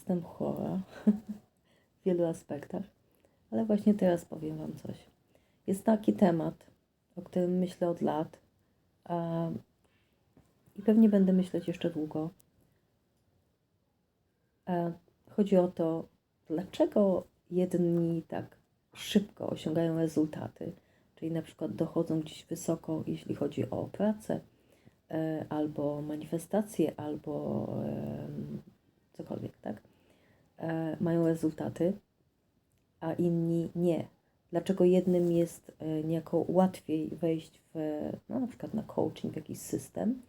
Jestem chora w wielu aspektach, ale właśnie teraz powiem Wam coś. Jest taki temat, o którym myślę od lat a, i pewnie będę myśleć jeszcze długo. E, chodzi o to, dlaczego jedni tak szybko osiągają rezultaty, czyli na przykład dochodzą gdzieś wysoko, jeśli chodzi o pracę, e, albo manifestacje, albo em, cokolwiek, tak? E, mają rezultaty, a inni nie. Dlaczego jednym jest e, niejako łatwiej wejść w, no, na przykład na coaching, w jakiś system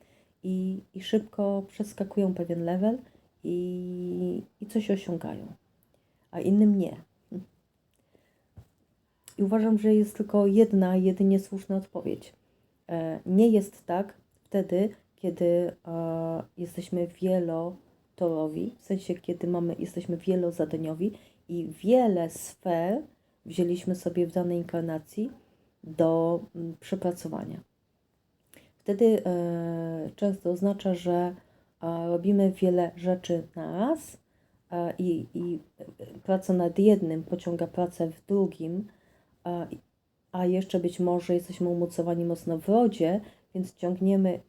i, i szybko przeskakują pewien level i, i coś osiągają, a innym nie. I uważam, że jest tylko jedna, jedynie słuszna odpowiedź. E, Nie jest tak wtedy, kiedy e, jesteśmy wielotorowi, w sensie kiedy mamy, jesteśmy wielozadaniowi i wiele sfer wzięliśmy sobie w danej inkarnacji do mm, przepracowania. Wtedy e, często oznacza, że e, robimy wiele rzeczy na raz e, i, i praca nad jednym pociąga pracę w drugim, a, jeszcze być może jesteśmy umocowani mocno w rodzie, więc ciągniemy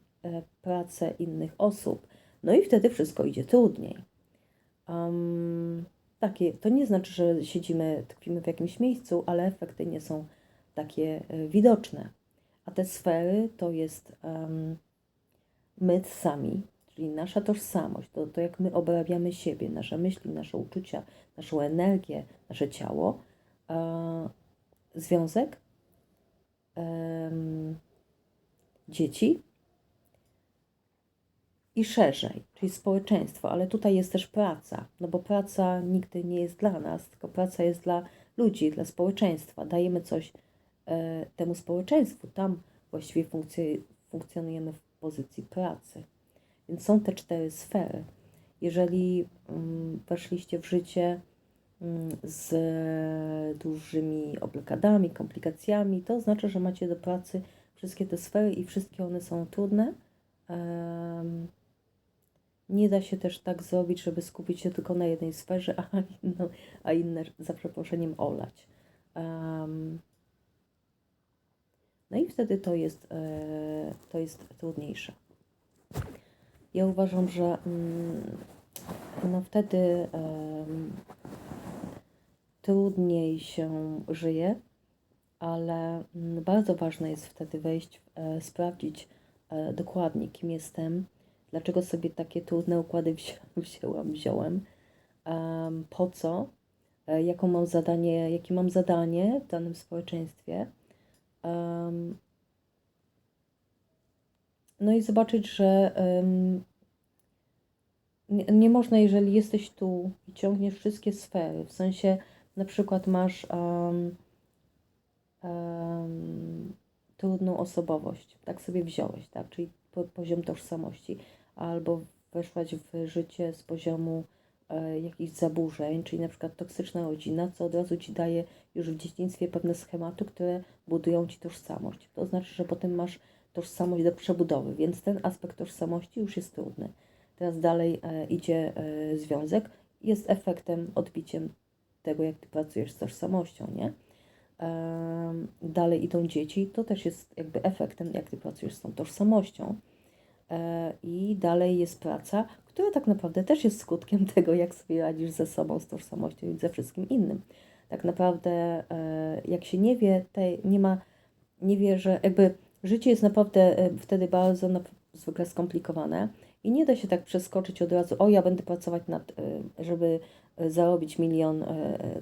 pracę innych osób. No i wtedy wszystko idzie trudniej. Um, takie, to nie znaczy, że siedzimy, tkwimy w jakimś miejscu, ale efekty nie są takie e, widoczne. A te sfery to jest um, my sami, czyli nasza tożsamość, to, to jak my obrabiamy siebie, nasze myśli, nasze uczucia, naszą energię, nasze ciało. E, związek, dzieci i szerzej, czyli społeczeństwo, ale tutaj jest też praca, no bo praca nigdy nie jest dla nas, tylko praca jest dla ludzi, dla społeczeństwa. Dajemy coś e, temu społeczeństwu, tam właściwie funkcje, funkcjonujemy w pozycji pracy. Więc są te cztery sfery. Jeżeli mm, weszliście w życie mm, z dużymi blokadami, komplikacjami, to oznacza, że macie do pracy wszystkie te sfery i wszystkie one są trudne. Em, Nie da się też tak zrobić, żeby skupić się tylko na jednej sferze, a, inną, a inne za przeproszeniem olać. Em, No i wtedy to jest, e, to jest trudniejsze. Ja uważam, że mm, no wtedy em, trudniej się żyje, ale mm, bardzo ważne jest wtedy wejść, e, sprawdzić e, dokładnie, kim jestem, dlaczego sobie takie trudne układy wzi- wzięłam, wziąłem, em, po co, e, jaką mam zadanie, jakie mam zadanie w danym społeczeństwie. Em, no i zobaczyć, że em, nie, nie można, jeżeli jesteś tu i ciągniesz wszystkie sfery, w sensie na przykład masz em, em, trudną osobowość, tak sobie wziąłeś, tak, czyli po, poziom tożsamości, albo weszłaś w życie z poziomu e, jakichś zaburzeń, czyli na przykład toksyczna rodzina, co od razu ci daje już w dzieciństwie pewne schematy, które budują ci tożsamość. To znaczy, że potem masz tożsamość do przebudowy, więc ten aspekt tożsamości już jest trudny. Teraz dalej e, idzie e, związek, jest efektem, odbiciem tego, jak ty pracujesz z tożsamością, nie? Em, Dalej idą dzieci, to też jest jakby efektem, jak ty pracujesz z tą tożsamością. E, I dalej jest praca, która tak naprawdę też jest skutkiem tego, jak sobie radzisz ze sobą, z tożsamością i ze wszystkim innym. Tak naprawdę, e, jak się nie wie, tej, nie ma, nie wie, że jakby życie jest naprawdę e, wtedy bardzo nap- zwykle skomplikowane i nie da się tak przeskoczyć od razu, o ja będę pracować nad, żeby zarobić milion,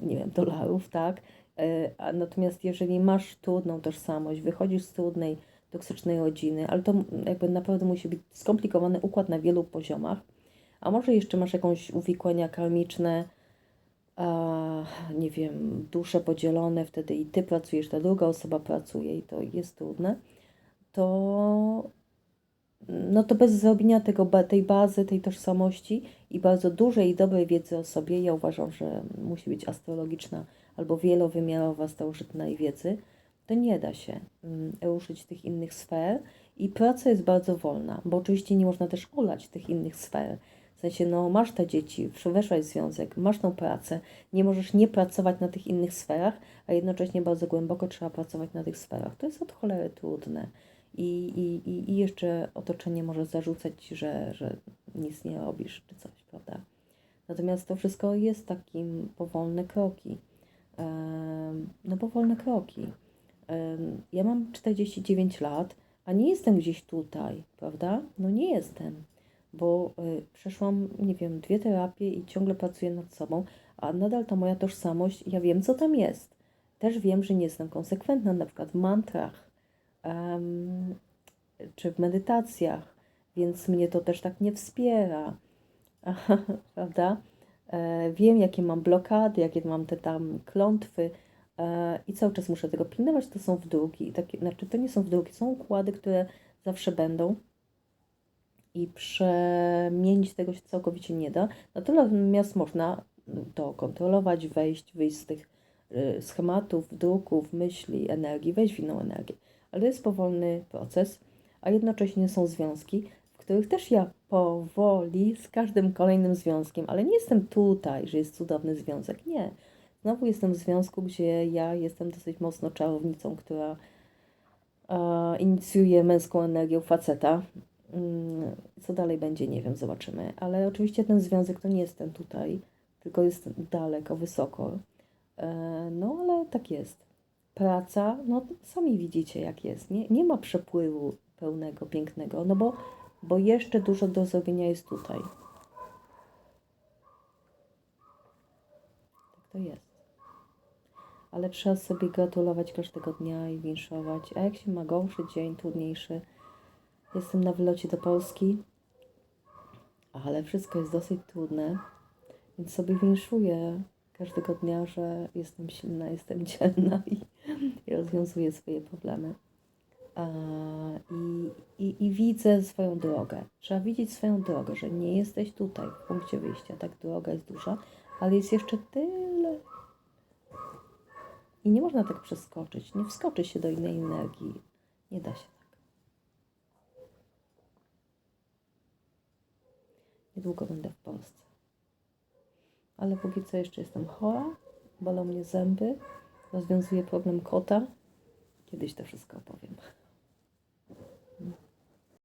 nie wiem, dolarów, tak? Natomiast jeżeli masz trudną tożsamość, wychodzisz z trudnej, toksycznej rodziny, ale to jakby naprawdę musi być skomplikowany układ na wielu poziomach, a może jeszcze masz jakąś uwikłania karmiczne, a, nie wiem, dusze podzielone, wtedy i ty pracujesz, ta druga osoba pracuje i to jest trudne, to no to bez zrobienia tego, tej bazy, tej tożsamości i bardzo dużej i dobrej wiedzy o sobie, ja uważam, że musi być astrologiczna albo wielowymiarowa starożytnej wiedzy, to nie da się mm, ruszyć tych innych sfer i praca jest bardzo wolna, bo oczywiście nie można też olać tych innych sfer. sensie, no masz te dzieci, weszłaś w związek, masz tą pracę, nie możesz nie pracować na tych innych sferach, a jednocześnie bardzo głęboko trzeba pracować na tych sferach. To jest od cholery trudne. I, i, i- jeszcze otoczenie może zarzucać że, że nic nie robisz czy coś, prawda? Natomiast to wszystko jest takim powolne kroki. No powolne kroki. Ja mam 49 lat, a nie jestem gdzieś tutaj, prawda? No nie jestem, bo y, przeszłam, nie wiem, dwie terapie i ciągle pracuję nad sobą, a nadal ta moja tożsamość, ja wiem, co tam jest. Też wiem, że nie jestem konsekwentna, na przykład w mantrach, em, czy w medytacjach, więc mnie to też tak nie wspiera, prawda? E, Wiem, jakie mam blokady, jakie mam te tam klątwy e, i cały czas muszę tego pilnować. To są wdruki, takie, znaczy to nie są wdruki, są układy, które zawsze będą i przemienić tego się całkowicie nie da. Natomiast można to kontrolować, wejść, wyjść z tych y, schematów, wdruków, myśli, energii, wejść w inną energię. Ale to jest powolny proces, a jednocześnie są związki, w których też ja powoli z każdym kolejnym związkiem, ale nie jestem tutaj, że jest cudowny związek. Nie. Znowu jestem w związku, gdzie ja jestem dosyć mocno czarownicą, która e, inicjuje męską energię faceta. Mm, Co dalej będzie, nie wiem, zobaczymy. Ale oczywiście ten związek to nie jest ten tutaj, tylko jest daleko, wysoko. E, No ale tak jest. Praca, no sami widzicie jak jest. Nie, nie ma przepływu pełnego, pięknego, no bo, bo jeszcze dużo do zrobienia jest tutaj. Tak to jest. Ale trzeba sobie gratulować każdego dnia i winszować. A jak się ma gorszy dzień, trudniejszy, Jestem na wylocie do Polski, ale wszystko jest dosyć trudne, więc sobie winszuję każdego dnia, że jestem silna, jestem dzielna i, i rozwiązuję swoje problemy. A, i, i, I widzę swoją drogę. Trzeba widzieć swoją drogę, że nie jesteś tutaj w punkcie wyjścia. Tak, droga jest duża, ale jest jeszcze tyle. I nie można tak przeskoczyć. Nie wskoczy się do innej energii. Nie da się tak. Niedługo będę w Polsce. Ale póki co jeszcze jestem chora, bolą mnie zęby, rozwiązuję problem kota. Kiedyś to wszystko opowiem.